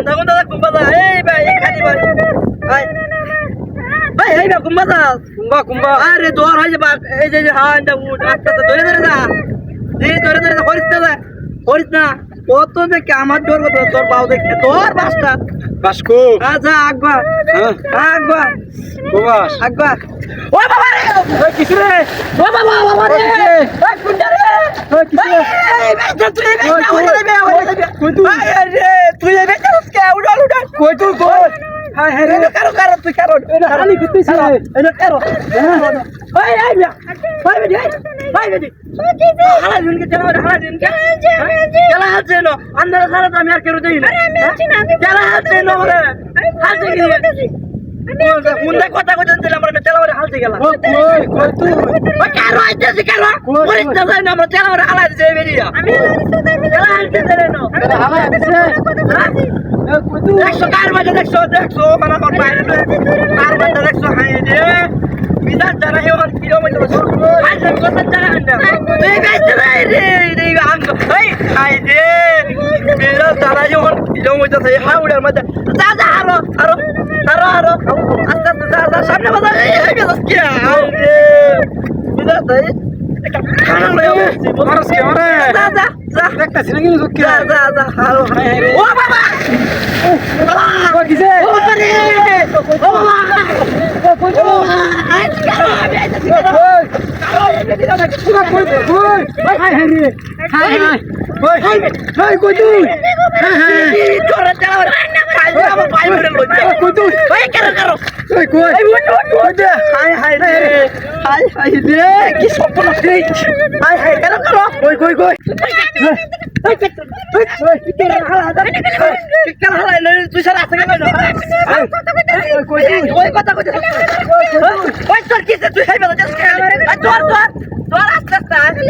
দেখুন দাদা কুম্বাদা এই ভাই এখানে ভাই ভাই ভাই এই কুম্বা কুম্বা হয়ে যে হ্যাঁ এটা উঠ আস্তে আস্তে ধরে ধরে এই ধরে ধরে করিস না কত দেখে আমার ডোর কত তোর পাও দেখে আচ্ছা হ্যাঁ বাবা তুই এই বেটা কে? উড়াল উড়াল কই তুই কই? হ্যাঁ হ্যাঁ রে এটা কারও কারও তুই কারও এটা খালি করতেছিস রে। এটা কারও। ওই আই মিয়া ওই বেটি ওই বেটি হালা দিনকে চলা হালা দিনকে। চলা আছে নো। আন্দার সারা তো আমি আর কেউ দেই না। চলা আছে নো রে হালতে গিয়ে মুন্ডা কথা দিলাম আমরা চলা ওরে হালতে গেলাম। ও কই কই তুই? ওই কারও আইতেছে কারও কই, কই? পরীক্ষা যায় না আমরা চলা ওরে দিছে বেরিয়া চলা না। দিছে। দেখছ কার মাঝে দেখছ দেখছ মানে আমার বাইরে কার মাঝে দেখছ? হাই রে। হেওয়ান কিলো মধ্যে বসো হাই রে কথা যারা আন্ডা এই গাইছে রে রে রে আঙ্গ হাই হাই রে। বিধান যারা হেওয়ান কিলো মধ্যে সেই হাউড়ের মধ্যে। যা যা আরও আরও আরও আরও আস্তে আস্তে যা যা সামনে বাজা এই হাই গেল কি হাই রে বিধান তাই দেখতাছি না কিন্তু বাবা ও বাবা কই? কই হাই হাই রে। হাই হাই কই কই কই? তুই কই কই কই দে কই কই কই আচ্ছা যাও যাও যাও আচ্ছা যা তুই আমি আগে দিলাম তুই হিসেবে আমার ধরে ধরে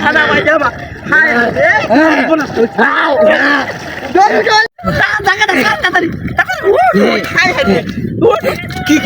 খানা তাড়াতাড়ি তাড়াতাড়ি হাই হাই কি